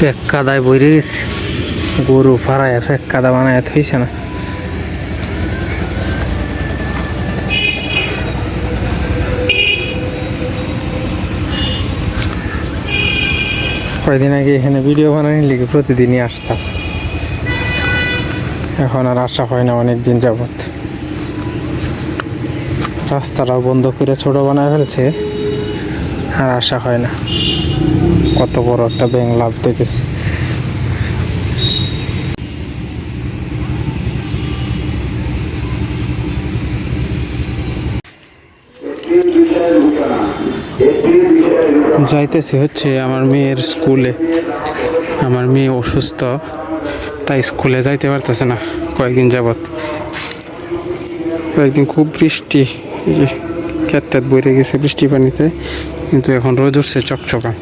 পেক কাদায় বইরে গেছে। গরু ফাড়ায় পেক কাদা বানায় থইছে না। কয়দিন আগে এখানে ভিডিও বানানোর লিগে প্রতিদিনই আসতাম। এখন আর আসা হয় না অনেক দিন যাবত রাস্তাটাও বন্ধ করে ছোট বানায় ফেলছে। আর আসা হয় না। কত বড় একটা ব্যাংক লাভ দেখেছি। যাইতেছি হচ্ছে আমার মেয়ের স্কুলে আমার মেয়ে অসুস্থ, তাই স্কুলে যাইতে পারতেছে না কয়েকদিন যাবৎ। কয়েকদিন খুব বৃষ্টি, এই যে ক্যাট বইরে গেছে বৃষ্টি পানিতে। কিন্তু এখন রোদ উঠছে চকচকা।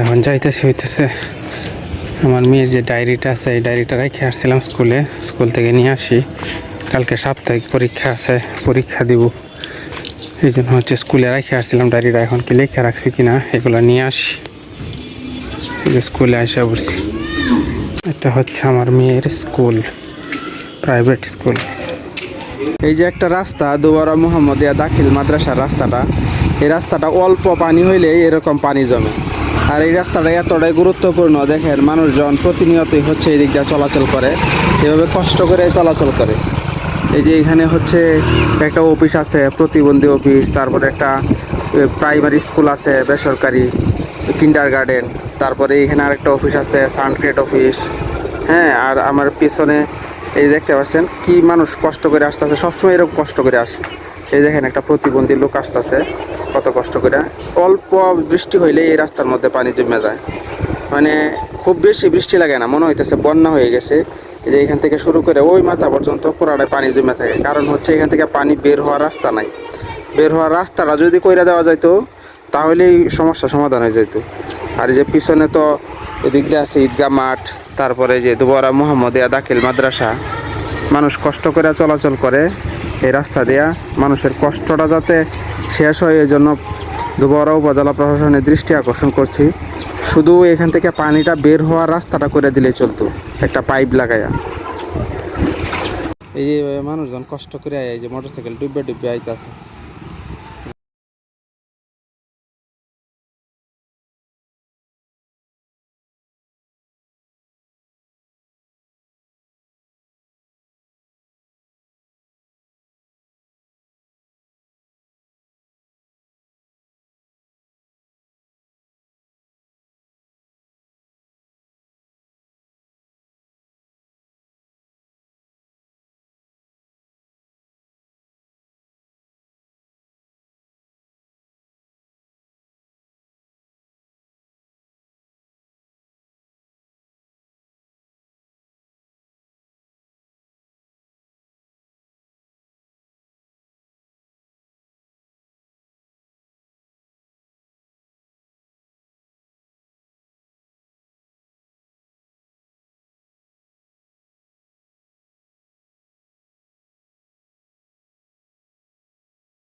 এখন যাইতেছে, হইতেছে আমার মেয়ের যে ডায়েরিটা আছে, এই ডায়েরিটা রেখে আসছিলাম স্কুলে। স্কুল থেকে নিয়ে আসি। কালকে সাপ্তাহিক পরীক্ষা আছে, পরীক্ষা দিব। এই জন্য হচ্ছে স্কুলে রেখে আসছিলাম ডায়েরিটা। এখন কি লেখা রাখছি কিনা, এগুলো নিয়ে আসি। স্কুলে আসা বলছি এটা হচ্ছে আমার মেয়ের স্কুল, প্রাইভেট স্কুল। এই যে একটা রাস্তা দুবারা মোহাম্মদিয়া দাখিল মাদ্রাসার রাস্তাটা, এই রাস্তাটা অল্প পানি হইলেই এরকম পানি জমে। আর এই রাস্তাটা এতটাই গুরুত্বপূর্ণ, দেখেন মানুষজন প্রতিনিয়তই হচ্ছে এই দিক দিয়ে চলাচল করে, এভাবে কষ্ট করে চলাচল করে। এই যে এখানে হচ্ছে একটা অফিস আছে, প্রতিবন্ধী অফিস, তারপরে একটা প্রাইমারি স্কুল আছে, বেসরকারি কিন্ডার গার্ডেন তারপরে এখানে আরেকটা অফিস আছে, সানক্রেট অফিস হ্যাঁ আর আমার পিছনে এই দেখতে পাচ্ছেন, কি মানুষ কষ্ট করে আসতেছে, সবসময় এরকম কষ্ট করে আসে। এই দেখেন একটা প্রতিবন্ধী লোক আসতেছে, কত কষ্ট করে। অল্প বৃষ্টি হইলে এই রাস্তার মধ্যে পানি জমে যায়। মানে খুব বেশি বৃষ্টি লাগে না, মনে হইতেছে বন্যা হয়ে গেছে। যে এখান থেকে শুরু করে ওই মাথা পর্যন্ত পুরাটায় পানি জমে থাকে। কারণ হচ্ছে এখান থেকে পানি বের হওয়ার রাস্তা নাই। বের হওয়ার রাস্তাটা যদি কইরা দেওয়া যাইতো, তাহলেই সমস্যা সমাধান হয়ে যেত আর যে পিছনে তো এদিক আছে ঈদগাহ মাঠ তারপরে যে দুবারা মোহাম্মদিয়া দাখিল মাদ্রাসা, মানুষ কষ্ট করে চলাচল করে, এই রাস্তা দিয়া মানুষের কষ্টটা যাতে শেষ হয় এই জন্য দুবারা উপজেলা প্রশাসনের দৃষ্টি আকর্ষণ করছি। শুধু এখান থেকে পানিটা বের হওয়ার রাস্তাটা করে দিলেই চলতো, একটা পাইপ লাগাইয়া এই যে মানুষজন কষ্ট করে এই যে মোটরসাইকেল ডুববে ডুববে আইতাছে।